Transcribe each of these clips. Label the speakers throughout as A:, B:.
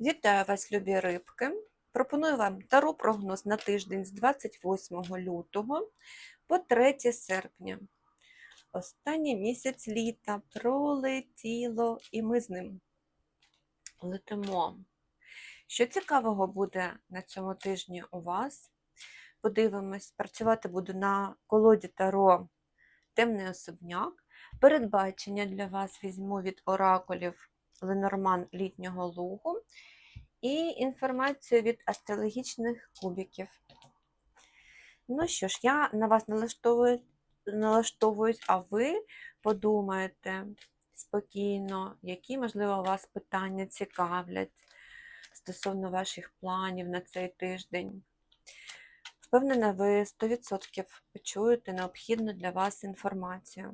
A: Вітаю вас, любі рибки! Пропоную вам таро прогноз на тиждень з 28 лютого по 3 серпня. Останній місяць літа пролетіло, і ми з ним летимо. Що цікавого буде на цьому тижні у вас? Подивимось, працювати буду на колоді таро Темний особняк. Передбачення для вас візьму від оракулів Ленорман літнього лугу і інформацію від астрологічних кубиків. Ну що ж, я на вас налаштовую, налаштовуюсь, а ви подумаєте спокійно, які, можливо, вас питання цікавлять стосовно ваших планів на цей тиждень. Впевнена, ви 100% почуєте необхідну для вас інформацію.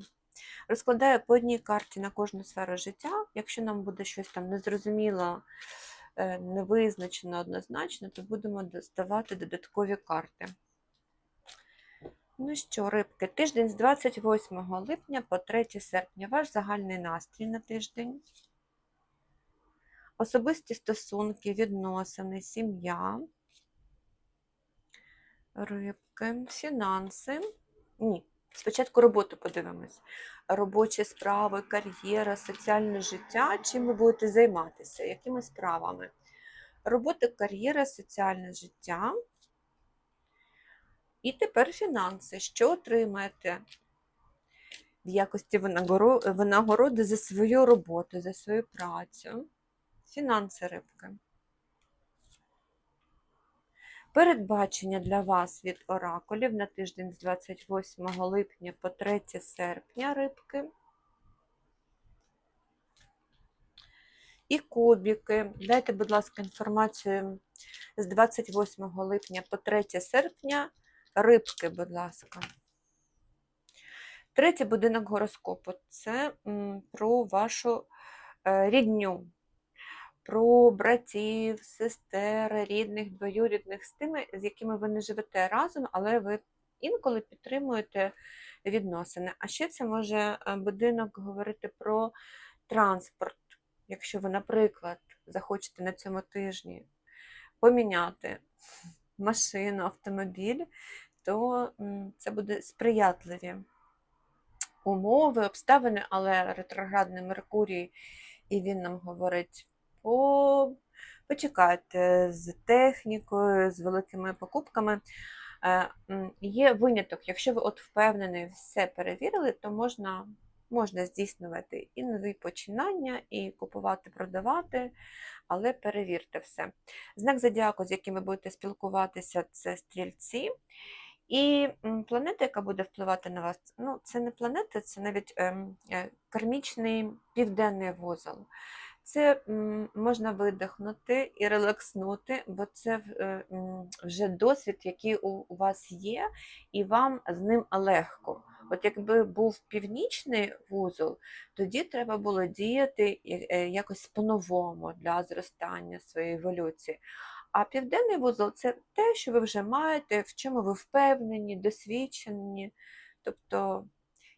A: Розкладаю по одній карті на кожну сферу життя. Якщо нам буде щось там незрозуміло, е, невизначено однозначно, то будемо доставати додаткові карти. Ну що, рибки, тиждень з 28 липня по 3 серпня. Ваш загальний настрій на тиждень. Особисті стосунки, відносини, сім'я, рибки, фінанси. Ні, спочатку роботу подивимось. Робочі справи, кар'єра, соціальне життя. Чим ви будете займатися? Якими справами? Робота, кар'єра, соціальне життя. І тепер фінанси. Що отримаєте в якості винагороди за свою роботу, за свою працю? Фінанси рибки. Передбачення для вас від оракулів на тиждень з 28 липня по 3 серпня рибки. І кубики. Дайте, будь ласка, інформацію з 28 липня по 3 серпня. Рибки, будь ласка. Третій будинок гороскопу це про вашу е, рідню, про братів, сестер, рідних, двоюрідних, з тими, з якими ви не живете разом, але ви інколи підтримуєте відносини. А ще це може е, будинок говорити про транспорт. Якщо ви, наприклад, захочете на цьому тижні поміняти машину, автомобіль, то це буде сприятливі умови, обставини, але ретроградний Меркурій, і він нам говорить по... почекайте з технікою, з великими покупками. Е, Є виняток, якщо ви от впевнені, все перевірили, то можна, можна здійснювати і нові починання, і купувати, продавати, але перевірте все. Знак зодіаку, з яким ви будете спілкуватися, це стрільці. І планета, яка буде впливати на вас, ну, це не планета, це навіть ем, е, кармічний південний вузол. Це можна видихнути і релакснути, бо це е, вже досвід, який у, у вас є, і вам з ним легко. От якби був північний вузол, тоді треба було діяти е, якось по-новому для зростання своєї еволюції. А південний вузол це те, що ви вже маєте, в чому ви впевнені, досвідчені. Тобто,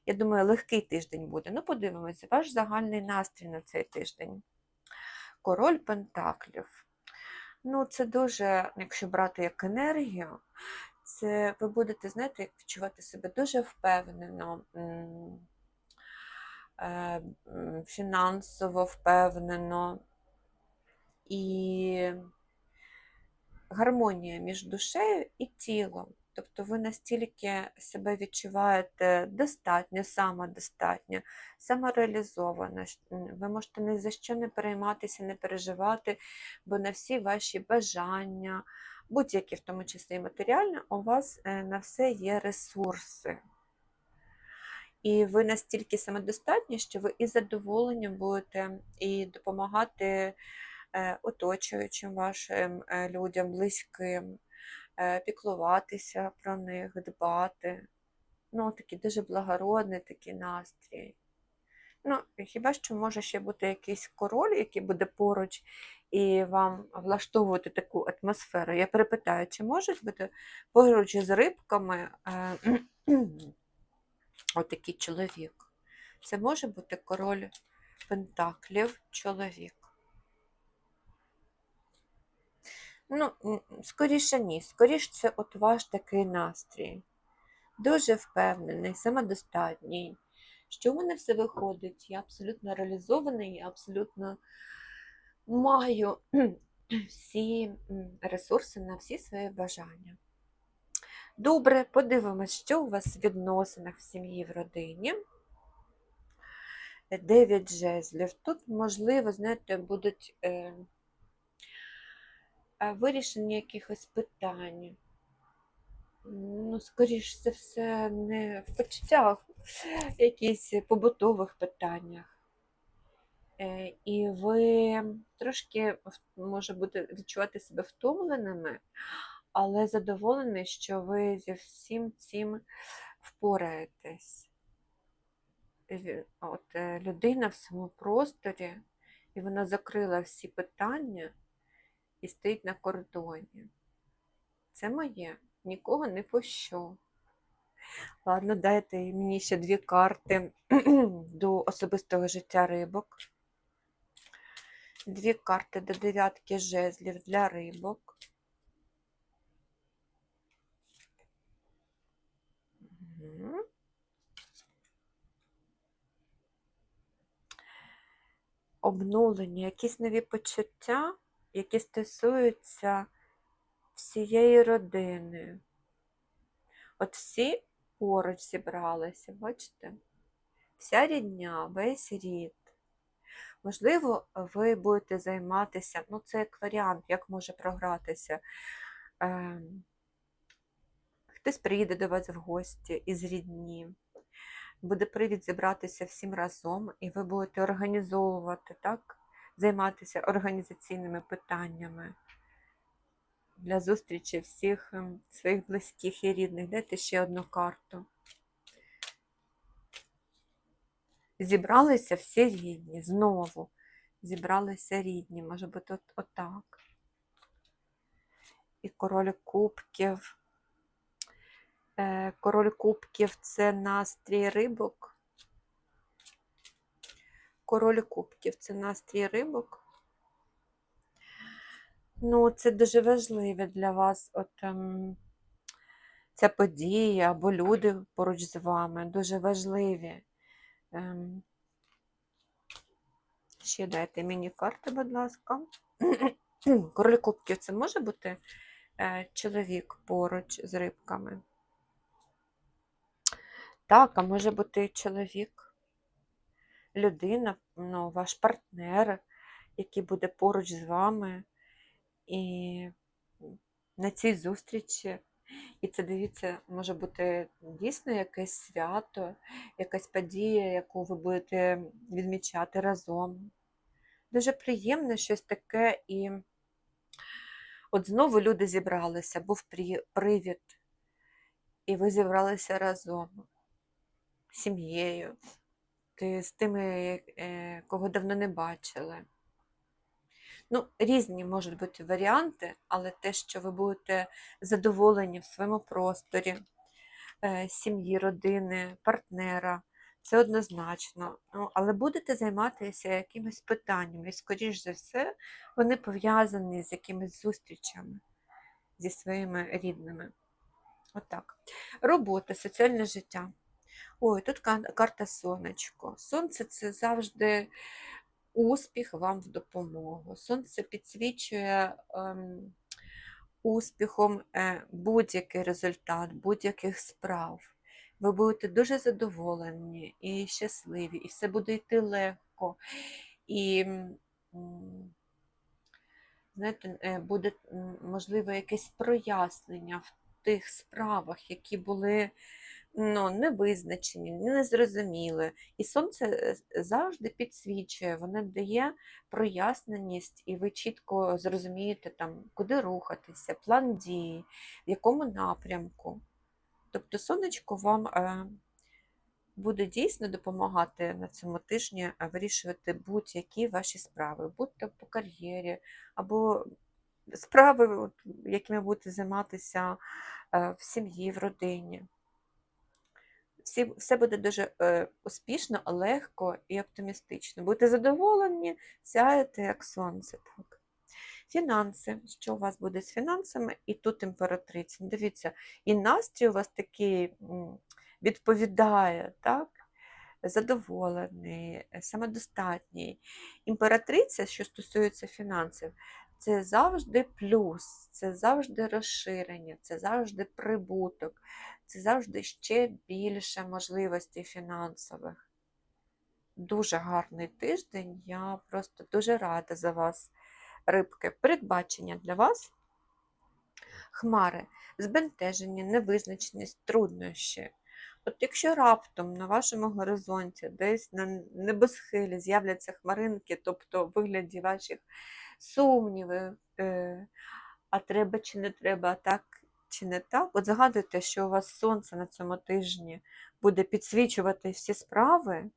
A: я думаю, легкий тиждень буде. Ну, подивимося, ваш загальний настрій на цей тиждень. Король Пентаклів. Ну, це дуже, якщо брати як енергію, це ви будете, знаєте, як відчувати себе дуже впевнено, е, фінансово впевнено і гармонія між душею і тілом. Тобто ви настільки себе відчуваєте достатньо, самодостатньо, самореалізовано. Ви можете ні за що не перейматися, не переживати, бо на всі ваші бажання, будь-які, в тому числі і матеріальні, у вас е, на все є ресурси. І ви настільки самодостатні, що ви із задоволенням будете і допомагати е, оточуючим вашим е, людям, близьким, піклуватися про них, дбати. Ну, такий дуже благородний такий настрій. Ну, хіба що може ще бути якийсь король, який буде поруч і вам влаштовувати таку атмосферу. Я перепитаю, чи можуть бути поруч з рибками е, отакий чоловік? Це може бути король Пентаклів чоловік. Ну, скоріше ні. Скоріше це от ваш такий настрій. Дуже впевнений, самодостатній. Що в мене все виходить? Я абсолютно реалізований, я абсолютно маю всі ресурси на всі свої бажання. Добре, подивимось, що у вас в відносинах в сім'ї, в родині. Дев'ять жезлів. Тут, можливо, знаєте, будуть е, вирішення якихось питань. Ну, скоріш за все, не в почуттях, якісь побутових питаннях. Е, І ви трошки може бути відчувати себе втомленими, але задоволені, що ви зі всім цим впораєтесь. От е, людина в своєму просторі, і вона закрила всі питання і стоїть на кордоні. Це моє, нікого не пощу. Ладно, дайте мені ще дві карти до особистого життя рибок. Дві карти до дев'ятки жезлів для рибок. Обнулення, якісь нові почуття, які стосуються всієї родини. От всі поруч зібралися, бачите? Вся рідня, весь рід. Можливо, ви будете займатися, ну це як варіант, як може програтися. Ем, Хтось приїде до вас в гості із рідні. Буде привід зібратися всім разом, і ви будете організовувати, так? Займатися організаційними питаннями для зустрічі всіх ем, своїх близьких і рідних. Дайте ще одну карту. Зібралися всі рідні, знову зібралися рідні, може бути от, отак. І король кубків. Е, Король кубків це настрій рибок. Король кубків це настрій рибок. Ну, це дуже важливе для вас. От ем, ця подія або люди поруч з вами дуже важливі. Ем, ще дайте мені карти, будь ласка. Король кубків це може бути е, чоловік поруч з рибками? Так, а може бути чоловік, людина, ну, ваш партнер, який буде поруч з вами. І на цій зустрічі, і це дивіться, може бути дійсно якесь свято, якась подія, яку ви будете відмічати разом. Дуже приємне щось таке, і от знову люди зібралися, був привід, і ви зібралися разом з сім'єю, ти- з тими, е, кого давно не бачили. Ну, різні можуть бути варіанти, але те, що ви будете задоволені в своєму просторі, е, сім'ї, родини, партнера, це однозначно. Ну, але будете займатися якимись питаннями, і, скоріш за все, вони пов'язані з якимись зустрічами зі своїми рідними. Отак. Робота, соціальне життя. Ой, тут карта сонечко. Сонце це завжди успіх вам в допомогу. Сонце підсвічує ем, успіхом е, будь-який результат, будь-яких справ. Ви будете дуже задоволені і щасливі, і все буде йти легко. І, знаєте, е, буде, можливо, якесь прояснення в тих справах, які були ну, невизначені, незрозуміли. І сонце е, завжди підсвічує, воно дає проясненість, і ви чітко зрозумієте, там, куди рухатися, план дії, в якому напрямку. Тобто сонечко вам е, буде дійсно допомагати на цьому тижні е, вирішувати будь-які ваші справи, будь-то по кар'єрі, або справи, якими будете займатися в сім'ї, в родині. Всі, все буде дуже е, успішно, легко і оптимістично. Будете задоволені, сяєте як сонце. Так. Фінанси. Що у вас буде з фінансами? І тут імператриця. Дивіться, і настрій у вас такий відповідає, так? задоволений, е, самодостатній. Імператриця, що стосується фінансів, це завжди плюс, це завжди розширення, це завжди прибуток, це завжди ще більше можливостей фінансових. Дуже гарний тиждень. Я просто дуже рада за вас, рибки. Передбачення для вас. Хмари, збентеження, невизначеність, труднощі. От якщо раптом на вашому горизонті десь на небосхилі з'являться хмаринки, тобто в вигляді ваших сумнівів, е, а треба чи не треба, а так чи не так, от згадуйте, що у вас сонце на цьому тижні буде підсвічувати всі справи,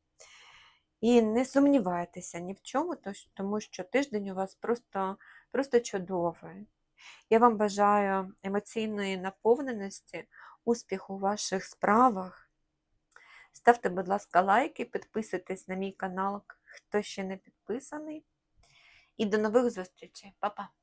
A: і не сумнівайтеся ні в чому, тому що тиждень у вас просто, просто чудовий. Я вам бажаю емоційної наповненості, успіху у ваших справах. Ставте, будь ласка, лайки, підписуйтесь на мій канал, хто ще не підписаний. І до нових зустрічей. Па-па!